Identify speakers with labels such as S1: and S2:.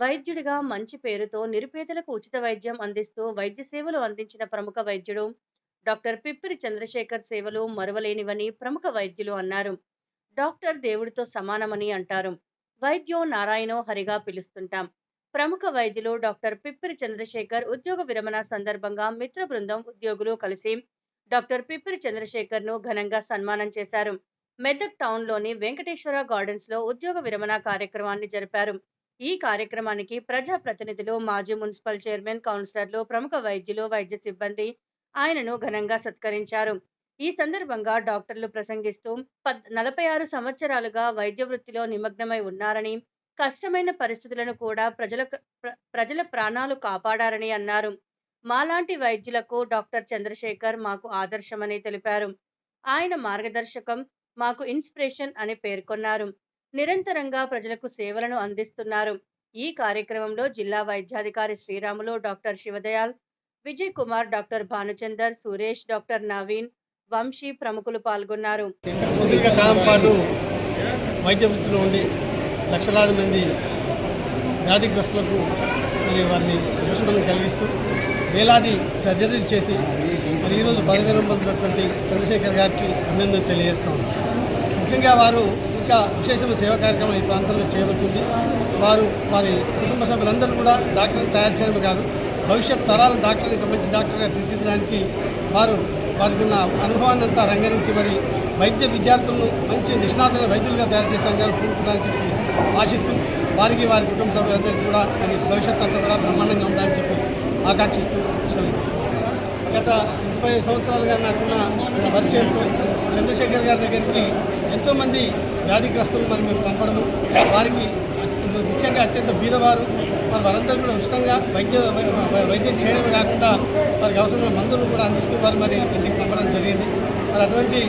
S1: వైద్యుడిగా మంచి పేరుతో నిరుపేదలకు ఉచిత వైద్యం అందిస్తూ వైద్య సేవలు అందించిన ప్రముఖ వైద్యుడు డాక్టర్ పిప్పిరి చంద్రశేఖర్ సేవలు మరువలేనివని ప్రముఖ వైద్యులు అన్నారు. డాక్టర్ దేవుడితో సమానమని అంటారు. వైద్యో నారాయణో హరిగా పిలుస్తుంటాం. ప్రముఖ వైద్యులు డాక్టర్ పిప్పిరి చంద్రశేఖర్ ఉద్యోగ విరమణ సందర్భంగా మిత్ర బృందం ఉద్యోగులు కలిసి డాక్టర్ పిప్పిరి చంద్రశేఖర్ను ఘనంగా సన్మానం చేశారు. మెదక్ టౌన్లోని వెంకటేశ్వర గార్డెన్స్లో ఉద్యోగ విరమణ కార్యక్రమాన్ని జరిపారు. ఈ కార్యక్రమానికి ప్రజా ప్రతినిధులు మాజీ మున్సిపల్ చైర్మన్ కౌన్సిలర్లు ప్రముఖ వైద్యులు వైద్య సిబ్బంది ఆయనను ఘనంగా సత్కరించారు. ఈ సందర్భంగా డాక్టర్లు ప్రసంగిస్తూ పద్ నలభై ఆరు సంవత్సరాలుగా వైద్య వృత్తిలో నిమగ్నమై ఉన్నారని కష్టమైన పరిస్థితులను కూడా ప్రజల ప్ర- ప్రజల ప్రాణాలు కాపాడారని అన్నారు. మాలాంటి వైద్యులకు డాక్టర్ చంద్రశేఖర్ మాకు ఆదర్శమని తెలిపారు. ఆయన మార్గదర్శకం మాకు ఇన్స్పిరేషన్ అని పేర్కొన్నారు. నిరంతరంగా ప్రజలకు సేవలను అందిస్తున్నారు. ఈ కార్యక్రమంలో జిల్లా వైద్యాధికారి Sriramulu doctor Shivdayal Vijay Kumar doctor Bhanuchander Suresh doctor Naveen Vamsi ప్రముఖులు పాల్గొన్నారు.
S2: పాటు వైద్య వృత్తిలో ఉండి లక్షలాది మంది వ్యాధిగ్రస్తులకు మరి వారిని ఉపశమనం కలిగిస్తూ వేలాది సర్జరీలు చేసి మరి ఈరోజు పదవి పొందినటువంటి చంద్రశేఖర్ గారికి అభినందన తెలియజేస్తాం ముఖ్యంగా వారు ఇంకా విశేషమైన సేవా కార్యక్రమాలు ఈ ప్రాంతంలో చేయవలసింది. వారు వారి కుటుంబ సభ్యులందరూ కూడా డాక్టర్ని తయారు చేయడం కాదు భవిష్యత్ తరాలు డాక్టర్ ఇంకా మంచి డాక్టర్గా తీర్చిదడానికి వారు వారికి ఉన్న అనుభవాన్ని అంతా రంగరించి మరి వైద్య విద్యార్థులను మంచి నిష్ణాతులైన వైద్యులుగా తయారు చేస్తాం కానీ పూనుకోవడానికి చెప్పి ఆశిస్తూ వారికి వారి కుటుంబ సభ్యులందరికీ కూడా మరి భవిష్యత్ అంతా కూడా బ్రహ్మాండంగా ఉండాలని చెప్పి ఆకాంక్షిస్తూ సెలవు గత ముప్పై సంవత్సరాలుగా నాకున్న పరిచయంతో చంద్రశేఖర్ గారి దగ్గరికి ఎంతోమంది వ్యాధిగ్రస్తులు మరి మేము పంపడము వారికి ముఖ్యంగా అత్యంత బీదవారు. మరి వారందరూ కూడా ఉచితంగా వైద్య వై- వైద్యం చేయడమే కాకుండా వారికి అవసరమైన మందులు కూడా అందిస్తూ వారు మరి ఇంటికి పంపడం జరిగింది. మరి అటువంటి